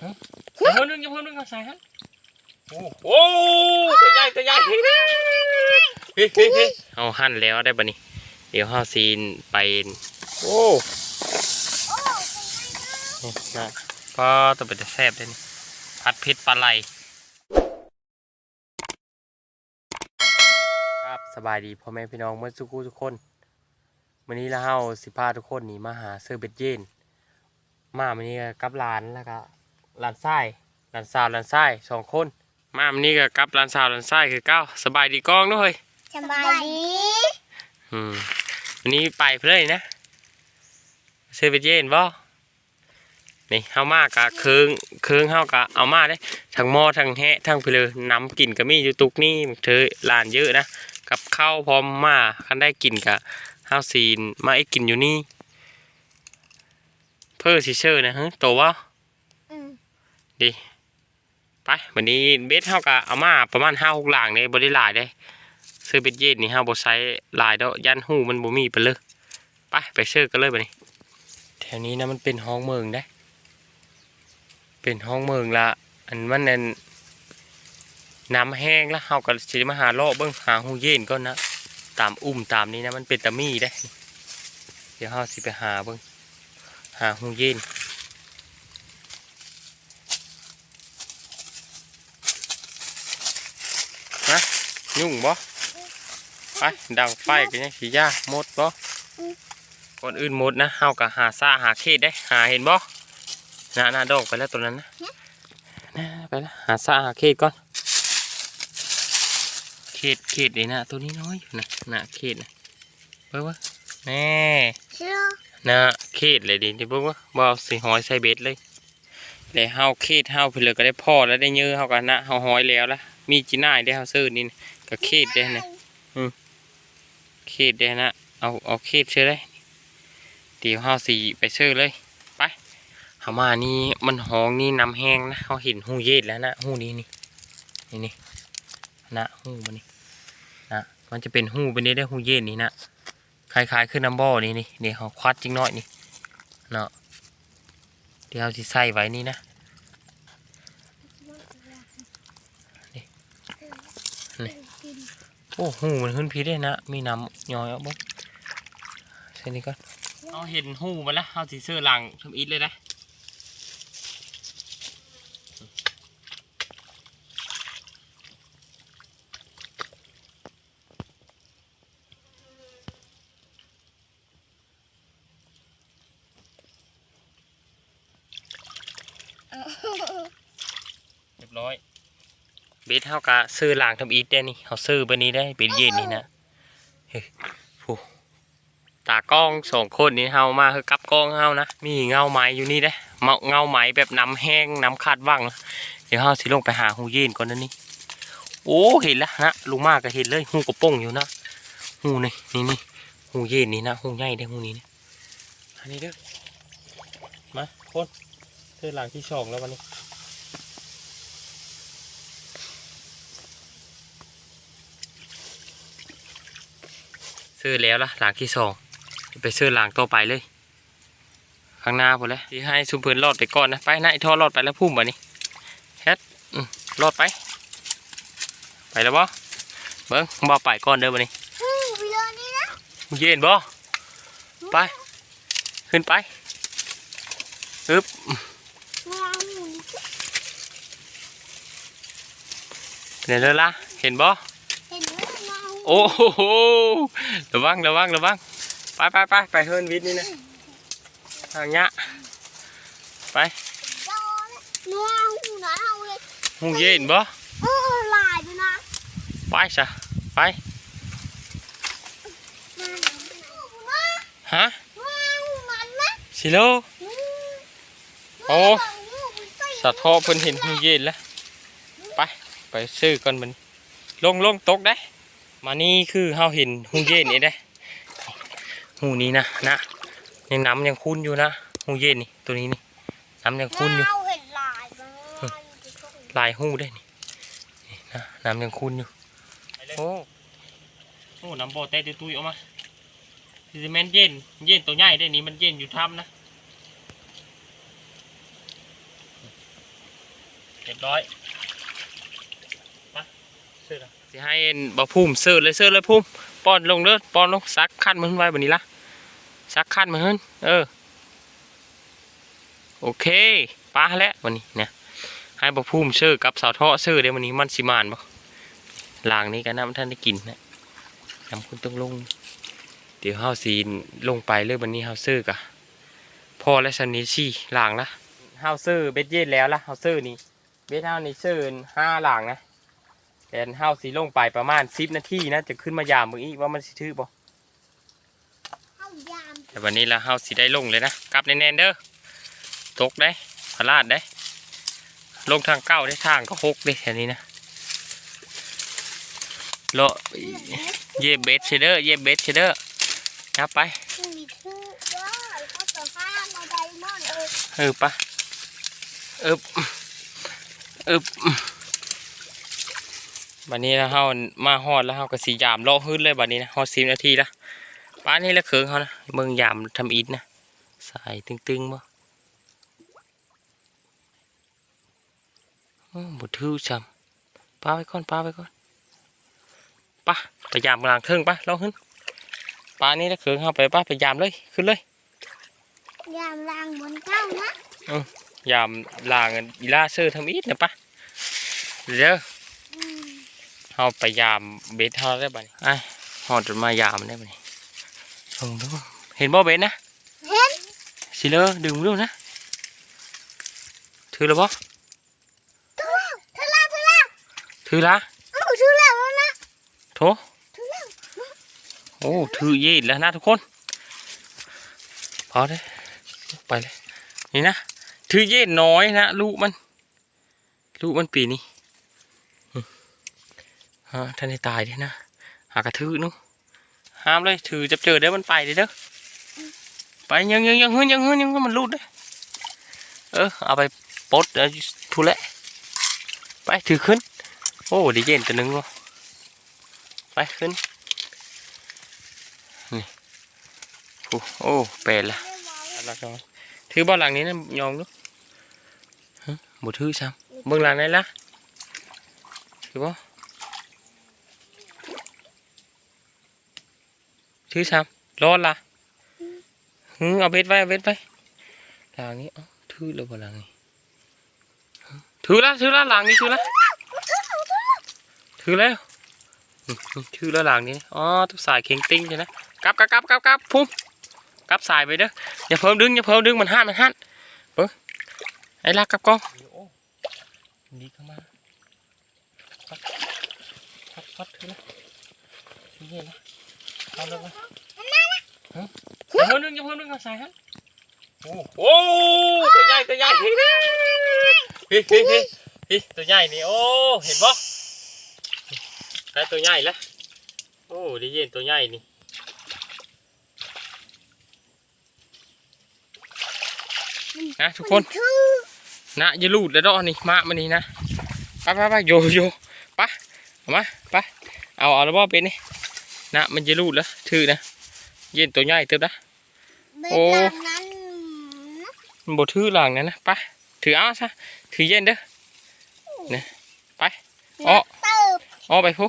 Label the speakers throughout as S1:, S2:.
S1: อย่าเพิ่มนึงอย่าเพิ่มนึงเอาใส่ฮะโอ้โหตัวใหญ่ตัวใหญ่เฮ้ยเฮ้ยเฮ้ยเอาหั่นแล้วได้ปะนี่เดี๋ยวห้าซีนไปโอ้นี่นะก็ต้องเป็นแซ่บด้วยนี่ผัดเผ็ดปลาไหลครับสบายดีพ่อแม่พี่น้องเมื่อสุกูทุกคนวันนี้ละเฮาสิพาทุกคนนี่มาหาเซอร์เบ็ดเย็นมาวันนี้กับหลานแล้วก็ หลานไส้หลานสาวหลานไส้สองคน มาวันนี้ก็กับหลานสาวหลานไส้คือเก้าสบายดีกล้องด้วย
S2: สบายดี
S1: อืมวันนี้ไปเพื่อนนะเซอร์เบ็ดเย็นบ่นี่เฮามากะเคืองเคืองเฮากะเอามาได้ทั้งหม้อทั้งแหะทั้งเพลือน้ำกินก็มีอยู่ตุกนี่เธอหลานเยอะนะกับข้าวพร้อมมาคันได้กินกะเฮาซีนมาไอ้กินอยู่นี่ เพื่อสิเชอร์นะฮะโตวะ
S2: อืม
S1: ดีไปวันนี้เบสเฮากะเอามาประมาณห้าหกหลางเนี่ยบริหลายได้ซื้อเบ็ดเย็นนี่เฮาบ่ใช้หลายดอยันหูมันบ่มีไปเลยไปไปเชื่อกันเลยบัดนี้แถวนี้นะมันเป็นห้องเมืองได้ เป็นห้องเมืองละอันมันนั่นน้ำแห้งแล้วเฮาก็สิมาหาเลาะเบิ่งหาหูเย็นก่อนนะตามอุ้มตามนี้นะมันเป็นตะมี่ได้ เดี๋ยวเฮาสิไปหาเบิ่งหาหูเย็น ยุ่งบ่ไปดังไฟกันยังสียาหมดบ่ก่อนอื่นหมดนะเฮาก็หาซ่าหาเขตได้ หาเห็นบ่น่าน่าดอกไปแล้วตัวนั้นนะน่าไปแล้วหาซ่าหาเขตก่อนเขตเขตนี่นะตัวนี้น้อยอยู่นะน่ะเขตนะเบิ่งว่าแน่
S2: เชื่อ
S1: น่ะเขตเลยดิเดี๋ยวเบิ่งว่าบ่เอาสิหอยใส่เบ็ดเลยแล้วเฮาเขตเฮาเพิ่นเลยก็ได้พ่อแล้วได้เยอะเฮาก็นะเฮาหอยแล้วละมีจีน่ายได้เฮาซื้อนี่นะ ก็เขตได้นะเขตได้นะ เอาเอาเขตเชื่อเลยเดี๋ยวห้าสี่ไปเชื่อเลย ไปเขามานี่มันห้องนี่น้ำแห้งนะเขาเห็นหูเย็ดแล้วนะหูนี้นี่นี่นี่นะหูมันนี่นะมันจะเป็นหูเป็นนี้ได้หูเย็ดนี่นะคล้ายๆขึ้นน้ำบ่อนี่นี่เดี๋ยวเขาควัดจิงน้อยนี่เนาะเดี๋ยวเอาที่ใส่ไว้นี่นะ โอ้หูมันขึ้นพีได้นะ มีน้ำย้อยเอาบ่ใช่นี่ก่อนเอาเห็นหูมันละเอาสีเสื้อหลังชมอีทเลยนะเรียบร้อย เบสเฮากะซื้อหลางทำอีทได้นี่เขาซื้อไปนี้ได้เป็นเย็นนี่นะเฮ้ยผู้ตากล้องสองคนนี่เฮามาคือกับกล้องเฮานะมีเงาไหมอยู่นี่ได้เมาเงาไหมแบบน้ำแห้งน้ำคาดว่างเดี๋ยวเฮาสิลงไปหาหูเย็นก่อนนะนี่โอ้เห็นแล้วนะลุงมากก็เห็นเลยหูกระป้งอยู่นะหูนี่นี่นี่หูเย็นนี่นะหูใหญ่ได้หูนี้นะอันนี้เด้อมาคนซื้อหลังที่สองแล้ววันนี้ ซื้อแล้วล่ะหลังที่สองไปซื้อหลังต่อไปเลย ข้างหน้าพอแล้วที่ให้ซุมเพื่อนรอดไปก่อนนะไปนะไอ้ท่อรอดไปแล้วพุ่มบ่นี่แฮดอืมรอดไป ไปแล้วบ่เบิ้งบ่ไปก่อนเด้อบ่นี่
S2: เฮ้ยไปเลยนี่นะ
S1: มึงเย็นบ่ไปขึ้นไปอึ๊บ
S2: แมวหมุน
S1: เดี๋ยวเลยล่ะเห็นบ่
S2: เห็นไหมแมว
S1: โอ้โหระวังระวังระวังไปไปไปไปเฮิร์นวิทย์นี่นะทางเนี้ยไป
S2: รอเลยแมวหูนะเอาเลย
S1: มึงเย็นบ่
S2: เออลายด้วยนะ
S1: ไปซะไป
S2: แมวหูนะ
S1: ฮะ
S2: แมวหูมันนะ
S1: สิโล
S2: อืม
S1: โอ้
S2: แมวหูมันใส่
S1: สะท้อเพิ่นเห็นหูเย็นแล้วไปไปซื้อก่อนมันลงลงตกได้ มานี่คือเฮาเห็นหูเย็นนี่ได้หูนี้นะนะยังน้ำยังคุ้นอยู่นะหูเย็นนี่ตัวนี้นี่น้ำยังคุ้นอยู่
S2: ลาย
S1: หูได้นี่นะน้ำยังคุ้นอยู่โอ้โอ้น้ำโบเต้ตุ้ยออกมาซีเมนต์เย็นเย็นตัวใหญ่ได้นี่มันเย็นอยู่ถ้ำนะเรียบร้อยไปซื้อละ สิให้บ่พุ่มซื้อเลยซื้อเลยพุ่มป้อนลงเด้อป้อนลงซักขั้นมันไว้บัดนี้ละซักขั้นมันเฮินเออโอเคป้าแล้ววันนี้เนี่ยให้บ่พุ่มซื้อกับสาวท่อซื้อเดี๋ยววันนี้มันสิมานบ่ลางนี้กันนะท่านได้กินนะนำคุณต้องลงเดี๋ยวเฮาสีลงไปเลยวันนี้เฮาซื้อกะพอและสันนี้สี่หลางละเฮาซื้อเบ็ดเย็ดแล้วละเฮาซื้อนี่เบ็ดเฮานี่ซื้อห้าหลางนะ แต่เฮาสีลงไปประมาณสิบนาทีนะจะขึ้นมายามมึงอีกว่ามันสิถือบ่
S2: เอายาม
S1: แต่วันนี้ละเฮาสีได้ลงเลยนะกลับแน่นๆเด้อตกได้พลาดได้ ลงทางเก้าได้ทางก็หกได้แค่นี้นะเลาะเย็บเบ็ดเชเดอร์เย็บเบ็ดเชเดอร์นับไป
S2: ที่มีชื่อว่าเขาจะห้ามมาไดมอนด์เออ
S1: เออปะเอบเอบ บัดนี้นะเฮามาฮอดแล้วเฮาก็สียามเลาะขึ้นเลยบัดนี้นะฮอดสิบนาทีละป้านนี้ละเคืองเขานะเมืองยามทำอิฐนะสายตึงๆบ่โอ้บ่ทื่อซ้ำป้าไว้ก่อนป้าไว้ก่อนป้าไปยามกลางเทิงป้าเลาะขึ้นป้านนี้ละเคืองเฮาไปป้าไปยามเลยขึ้นเลย
S2: ยามล้างบนเก้านะ
S1: ยามลางกันอีล่าเซอร์ทำอีทนะปะเดี๋ยว
S2: อืม
S1: เฮาไปยามเบสเฮาได้บ่นี่ไอ้ฮอดจนมายามได้บ่นี่ลองดูเห็นบ่เบสนะ
S2: เห็น
S1: สิเลอดึงดูนะถือแล้วบ่
S2: ถือแล้วถือแล้ว
S1: ถือละ
S2: เอ้าถือแล้วแล้วนะ
S1: โถ
S2: ถือแล้ว
S1: โอ้ถือเย็ดแล้วนะทุกคนพอเลยไปเลยนี่นะถือเย็ดน้อยนะลูกมันลูกมันปีนี้อืมฮะ ท่านได้ตายด้นะ หากระทือนู้ห้ามเลยถือจะเจอเดี๋ยวมันไปด้เด้อไปยังยังยังเฮือนยังเฮือนยังมันรูดเด้อเออเอาไปปดทุเละไปถือขึ้น โอ้ดีเย็นตัวหนึงวะไปขึ้นนี่โอ้โอ้แปลละเอาละถือบ้านหลังนี้นะยองดูฮะบ่ถือซ้ำเบื้องหลังไหนล่ะถือบ่ ถือซ้ำร้อนละหือเอาเบ็ดไว้เอาเบ็ดไว้หลังนี้ถือแล้วบ่หลังนี้ถือละถือละหลังนี้ถือละถือแล้วถือแล้วหลังนี้อ๋อทุกสายเข่งติ้งใช่ไหมกลับกลับกลับกลับกลับพุ่มกลับสายไปเด้ออย่าเพิ่มดึงอย่าเพิ่มดึงมันหันมันหันเบิ้งไอ้ลากกลับกองดีเข้ามาพัดพัดพัดถือละนี่เห็นนะ เอาเลยอย่าเพิ่มดึงอย่าเพิ่มดึงเอาใส่ฮะโอ้โหตัวใหญ่ตัวใหญ่ฮิฮิฮิฮิฮิตัวใหญ่นี่โอ้เห็นบ่ได้ตัวใหญ่แล้วโอ้ได้ยินตัวใหญ่นี่นะทุกคนนะอย่าลูดแล้วดอกนี่มามานี่นะไปไปไปโยโยไปมาไปเอาเอาแล้วบ่เป็นนี่ นะมันจะลูดแล้วถือนะเย็นตัวใหญ่เติบนะ
S2: เบ็ด
S1: โอ้
S2: ตามนั้น
S1: มันบถือหลังนั่นนะไปถือเอาซะถือเย็นเด้อเนี่ยไปอ้อ
S2: เติบ
S1: อ้อไปพู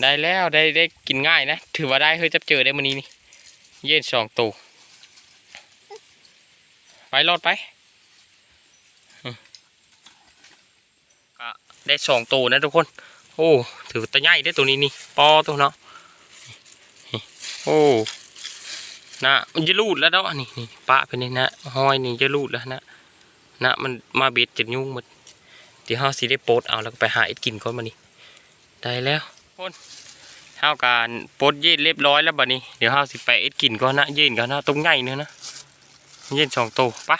S1: ได้แล้วได้ได้กินง่ายนะ ถือว่าได้เฮ้ยจับเจอได้มันนี้นี่เย็นสองตัวไปรอดไปอืมก็ได้สองตัวนะทุกคน โอ้ถือตัวใหญ่ได้ตัวนี้นี่ปอตัวเนาะโอ้นะมันจะรูดแล้วเนาะนี่นี่ปะไปนี่นะห้อยนี่จะรูดแล้วนะนะมันมาเบ็ดจะยุ่งหมดเดี๋ยวเฮาสิได้โปดเอาแล้วก็ไปหาเอ็ดกินก่อนมานี่ได้แล้วคนเฮาการโปดเย็นเรียบร้อยแล้วบัดนี้เดี๋ยวเฮาสิไปเอ็ดกินก่อนนะเย็นก่อนนะตรงใหญ่เนื้อนะเย็นสองตัวปะ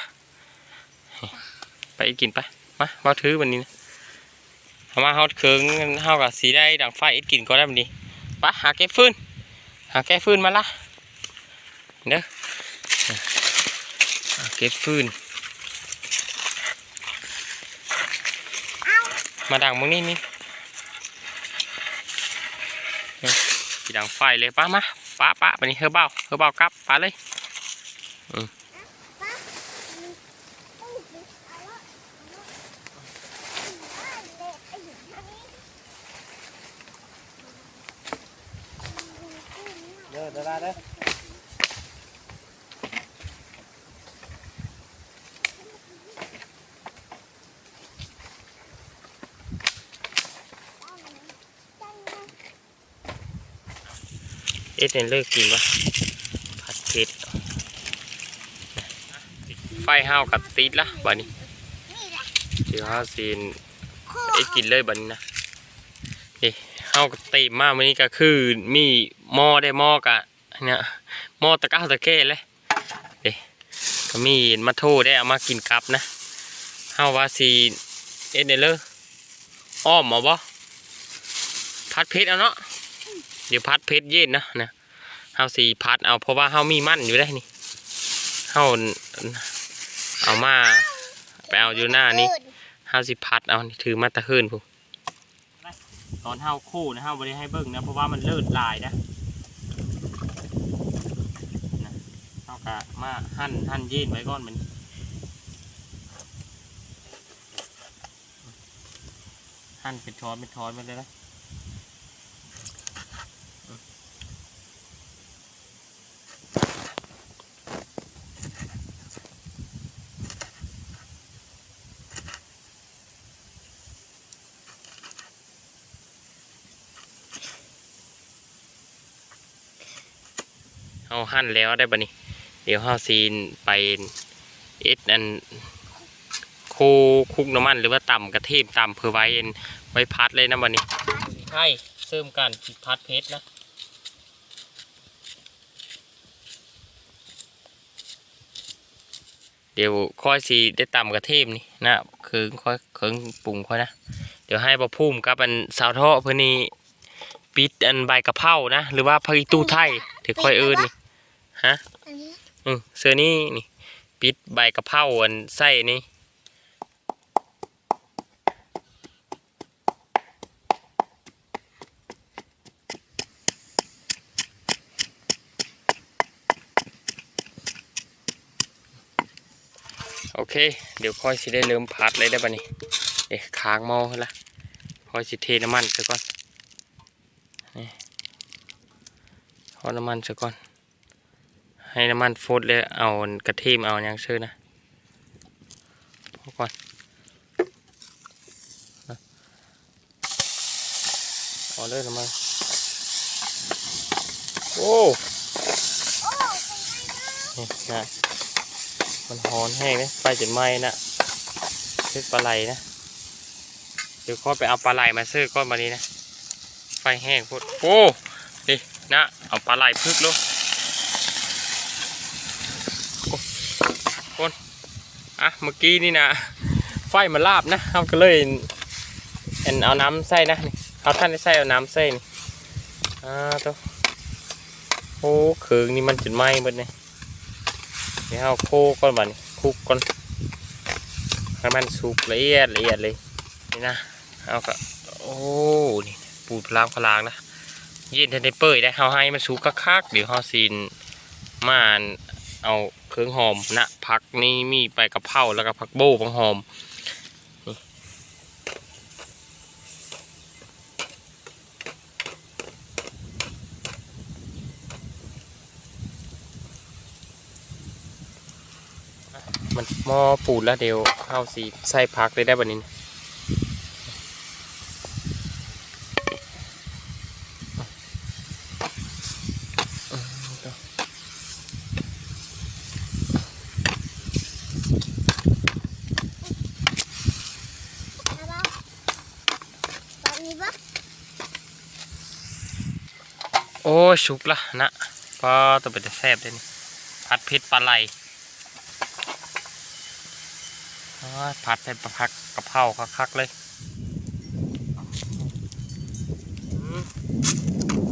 S1: ไปเอ็ดกินไปมามาถือวันนี้นะ เอามาเฮาเคืองเฮากับสีได้ดังไฟอ็ดกินก่อนแล้วบัดนี้ไปหาแก้ฟืนหาแก้ฟืนมาละเด้อเก็บฟืน มาดังมึงนี่นี่ดังไฟเลยป้ามาป้าป้าไปนี่เฮอเบาเฮอเบากลับป้าเลย ลาเด้อเอ็ดเนเลิกกินวะผัดเผ็ดไฟห้าวกับติดละบัดนี้
S2: นี่แหละ
S1: เดี๋ยวห้าวซีน
S2: โค้
S1: เอ็ดกินเลยบันี้นะเอ้ห้าวกับตีมากวันนี้ก็คือมีหม้อได้หม้อกะ เนี่ยหม้อตะก้าตะเก้เลยเด้ก็มีมาโทได้เอามากินกับนะห้าวว่าซีเอ็ดเนี่ยเลยอ้อมมาบ่พัดเพชรเอาเนาะเดี๋ยวพัดเพชรเย็นนะนะเฮาสีพัดเอาเพราะว่าเฮามีมั่นอยู่ได้นี่เฮาเอามาไปเอาอยู่หน้านี่เฮาสิพัดเอาถือมาตะคืนพูตอนเฮาคู่นะเฮาบ่ได้ให้เบิ่งนะเพราะว่ามันเลิศลายนะเฮา ก็มาหั่นหั่นยีนไว้ก่อนมันหั่นเป็นช้อนเป็นช้อนไปเลยนะเอาหั่นแล้วได้ปะนี่ เดี๋ยวเฮาซีนไปเอ็ดอันโคคุกน้ำมันหรือว่าต่ำกระเทียมต่ำเพื่อไว้อันไว้พัดเลยนะบันนี้ใช่เสริมการพัดเพชรนะเดี๋ยวค่อยสีได้ต่ำกระเทียมนี่นะคือค่อยเคิงปรุงค่อยนะ เดี๋ยวให้ปะพุ่มกับอันสาวท่อเพื่อนี่ปิดอันใบกะเพรานะ หรือว่าพริกตู้ไทยเดี๋ยวค่อยเอินนี่ฮะ
S2: อันนี้
S1: อืมเสื้อนี่นี่ ปิดใบกะเพราอันไส้นี่โอเค เดี๋ยวค่อยสิได้เริ่มพัดเลยได้ปะนี่เอ๊ะค้างม้อละค่อยสิเทน้ำมันซะก่อนนี่เอาน้ำมันซะก่อน ให้น้ำมันฟดเลยเอากระเทียมเอาอย่างชื่อนะพอก่อนเอาเลยน้ำมันโอ้
S2: โอ้เป็นไงนะ
S1: นี่นะมันหอนแห้งเลยไฟจะไหม้นะเชือปลาไหลนะเดี๋ยวค่อยไปเอาปลาไหลมาซื้อก้อนมานี้นะ ไฟแห้งพุดโอ้นี่นะเอาปลาไหลพึกลูก อะเมื่อกี้นี่นะไฟมันลาบนะเขาก็เลยเอ็นเอาน้ำใส่นะเอาท่านได้ใส่เอาน้ำใส่นี่อ่าตัวโอ้เคืองนี่มันจุดไหม้หมดเลยเดี๋ยวเอาโคก่อนบัดนคลุกก่อนให้มันสุกละเอียดละเอียดเลยนี่นะเอาก็โอ้นี่ปูดพลางพลางนะย็นทันได้เปื่อยได้เอาให้มันสุกคักๆเดี๋ยวเขาซีนมา เอาเครื่องหอมนะผักนี่มีใบกะเพราแล้วก็ผักโบ้ผักหอมมันหม้อปูดแล้วเดี๋ยวเข้าสีใส่ผักเลยได้บันนี้นะ
S2: เอาปะแบบนี้ปะ
S1: โอ้ยสุกละนะพอตัวเป็นแซ่บเลยนี่ผัดเผ็ดปลาไหลผัดใส่ปลาผักกะเพราคักๆเลย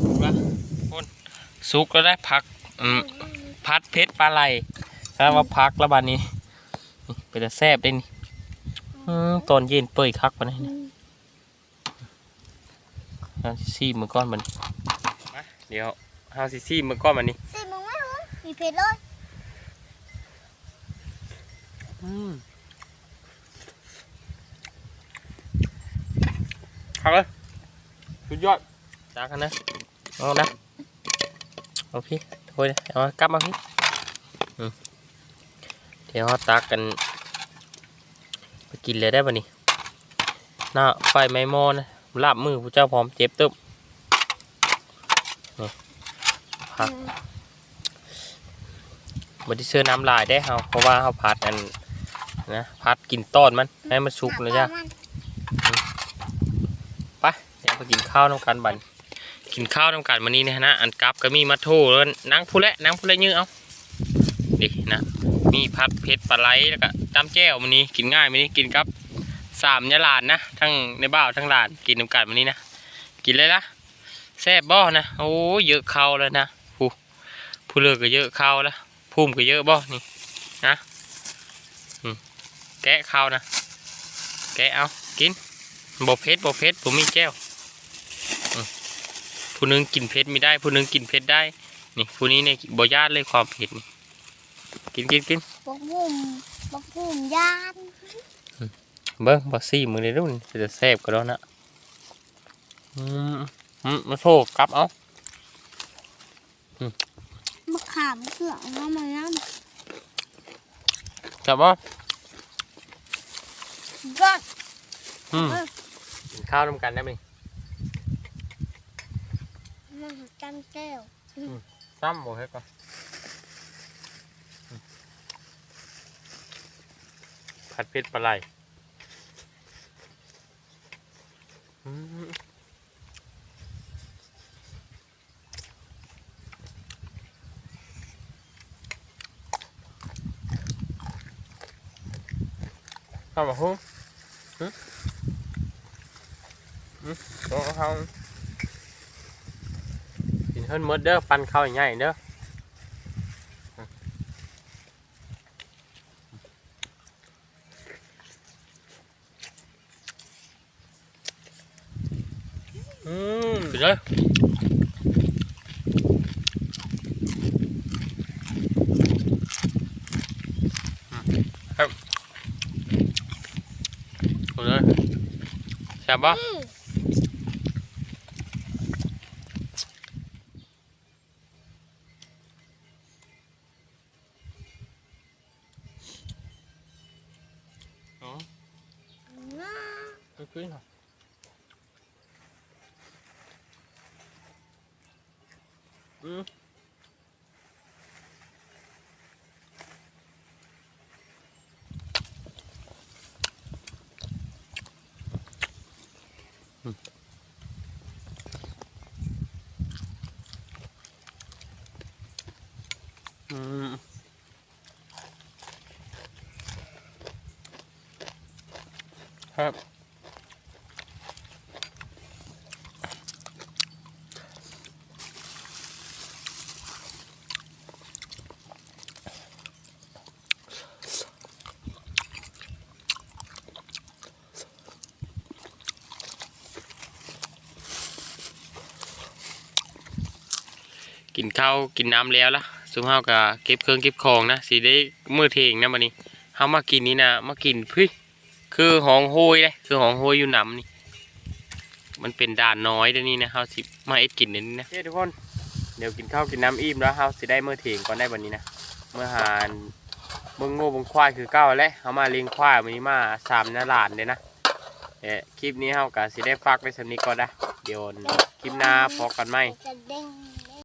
S1: สุกละคนสุกแล้วได้ผักผัดเผ็ดปลาไหลแล้วว่าพักแล้วบานนี้เป็นแซ่บได้นี่ตอนเย็นเปื่อยคักไปนี่นะซีมือก้อนมัน เดี๋ยวเอาซิซี่มือก้อนมันนี่
S2: สิมึงไม่รู้มีเพชรเลย
S1: อืมครับเลยสุดยอดจ้ากันนะเอานะโอ้เอาพี่โอ้ยเอากลับมาพี่อืมเดี๋ยวเราตักกันไปกินเลยได้ป่ะนี่หน้าไฟไหม้หม้อนะลาบมือผู้เจ้าพร้อมเจ็บตึ๊บนี่ ผักบไดเชื่อน้ำลายได้เฮาเพราะว่าเฮาผัดอันนะผัดกินต้อนมันให้มันสุกเลยจ้ะไปเดี๋ยวไปกินข้าวน้ำกันบันกินข้าวน้ำกันวันนี้นะฮะอันกับก็มีมาโทแล้วนั่งผู้และนั่งผู้และยื้อเอาดินะมีผัดเผ็ดปลาไหลแล้วก็ตำแจ่ววันนี้กินง่ายวันนี้กินกับสามยาหลานนะทั้งในบ้าวทั้งหลานกินน้ำกันวันนี้นะกินเลยละแซ่บบ่นะโอ้ยเยอะเข้าวแล้วนะ ผู้ผู้เลือกก็เยอะข้าวแล้วพุ่มก็เยอะบ่นี่นะอืมแกะข้าวนะแกะเอากินบ่เผ็ดบ่เผ็ดผมมีแก้วอืมผู้หนึงกินเผ็ดไม่ได้ ผู้หนึงกินเผ็ดได้ นี่ผู้นี้เนี่ยบ่ญาติเลยความเผ็ดนี่กินกินกิน
S2: บกบุ่มบกบุ่มยาน
S1: เบิ้งบ่ซี่มือเลยรุ่นจะแซ่บก็แล้วนะอืมอืมมาโชว์กลับเอา
S2: มะขามเกลือน้ำมันน้
S1: กลับบ่ำ
S2: ก็
S1: อืมกินข้าวน้ำกันได้ไหม
S2: มันจังแก้ว
S1: ซ้ำบ่เฮ็ดก่อนอืมผัดเผ็ดปลาไหลอืม ข้าวบะฮุ้งฮึฮึโต๊ะข้าวกินเฮิรนหมดเด้อ ปั่นข้าวใหญ่ๆเด้ออืมไปเลยครับไปเลย แซ่บปะ
S2: อืม
S1: อ๋อ
S2: น่า
S1: ไม่ขึ้นหรออืมอืม ครับ กินข้าวกินน้ำแล้วล่ะซุมเฮาก็เก็บเครื่องเก็บของนะสิได้มือเทงนะบัดนี้เฮามากินนี่นะมากินพี่ คือหองโฮยเลยคือหองโฮยอยู่น้ำนี่ มันเป็นด่านน้อยเดี๋ยวนี้นะเฮาสิมาเอ็ดกินเดี๋ยวนี้นะเฮ้ทุกคนเดี๋ยวกินข้าวกินน้ำอิ่มแล้วเฮาสิได้เมื้อเทงก่อนได้บัดนี้นะเมื่อหานเบิ่งโง่เบิ่งควายคือเก้าแล้วเฮามาเลี้ยงควายวันนี้มาสามนาหลานเลยนะเอ่อคลิปนี้เฮาก็สิได้ฝากไว้สำนี้ก่อนนะเดี๋ยวคลิปหน้าพอกันไหม
S2: จะเด้ง